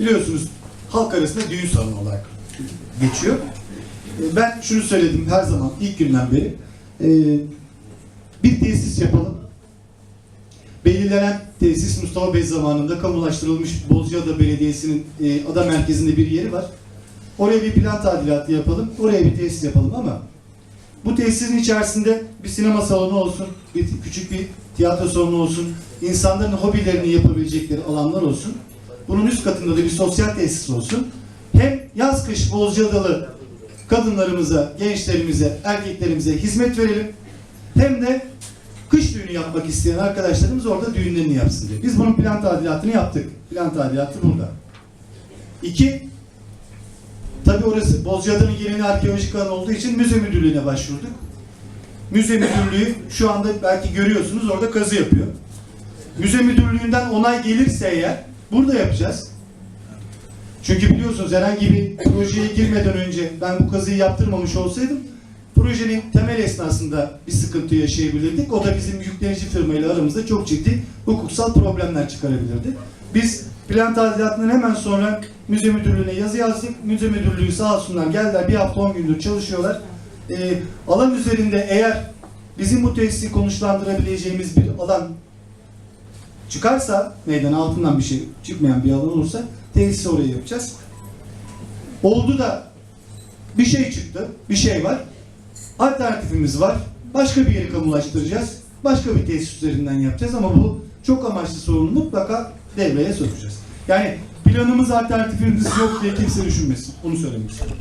biliyorsunuz halk arasında düğün salonu olarak geçiyor. E, Ben şunu söyledim her zaman ilk günden beri. E, Bir tesis yapalım. Belirlenen tesis Mustafa Bey zamanında kamulaştırılmış Bozcaada Belediyesi'nin e, ada merkezinde bir yeri var. Oraya bir plan tadilatı yapalım, oraya bir tesis yapalım ama bu tesisin içerisinde bir sinema salonu olsun, bir küçük bir tiyatro salonu olsun, insanların hobilerini yapabilecekleri alanlar olsun. Bunun üst katında da bir sosyal tesis olsun. Hem yaz kış Bozcaadalı kadınlarımıza, gençlerimize, erkeklerimize hizmet verelim. Hem de kış düğünü yapmak isteyen arkadaşlarımız orada düğünlerini yapsın diye. Biz bunun plan tadilatını yaptık. Plan tadilatı burada. İki, tabi orası Bozcaada'nın yeni arkeolojik alan olduğu için müze müdürlüğüne başvurduk. Müze müdürlüğü şu anda belki görüyorsunuz orada kazı yapıyor. Müze müdürlüğünden onay gelirse eğer burada yapacağız. Çünkü biliyorsunuz herhangi bir projeye girmeden önce ben bu kazıyı yaptırmamış olsaydım projenin temel esnasında bir sıkıntı yaşayabilirdik. O da bizim yüklenici firmayla aramızda çok ciddi hukuksal problemler çıkarabilirdi. Biz plan tadilatından hemen sonra müze müdürlüğüne yazı yazdık. Müze müdürlüğü sağ olsunlar geldiler bir hafta on gündür çalışıyorlar. Ee, alan üzerinde eğer bizim bu tesisi konuşlandırabileceğimiz bir alan çıkarsa meydan altından bir şey çıkmayan bir alan olursa tesisi oraya yapacağız. Oldu da bir şey çıktı, bir şey var. Alternatifimiz var. Başka bir yeri kamulaştıracağız. Başka bir tesis üzerinden yapacağız ama bu çok amaçlı sorunu mutlaka devreye sokacağız. Yani planımız alternatifimiz yok diye kimse düşünmesin. Onu söylemek istiyorum.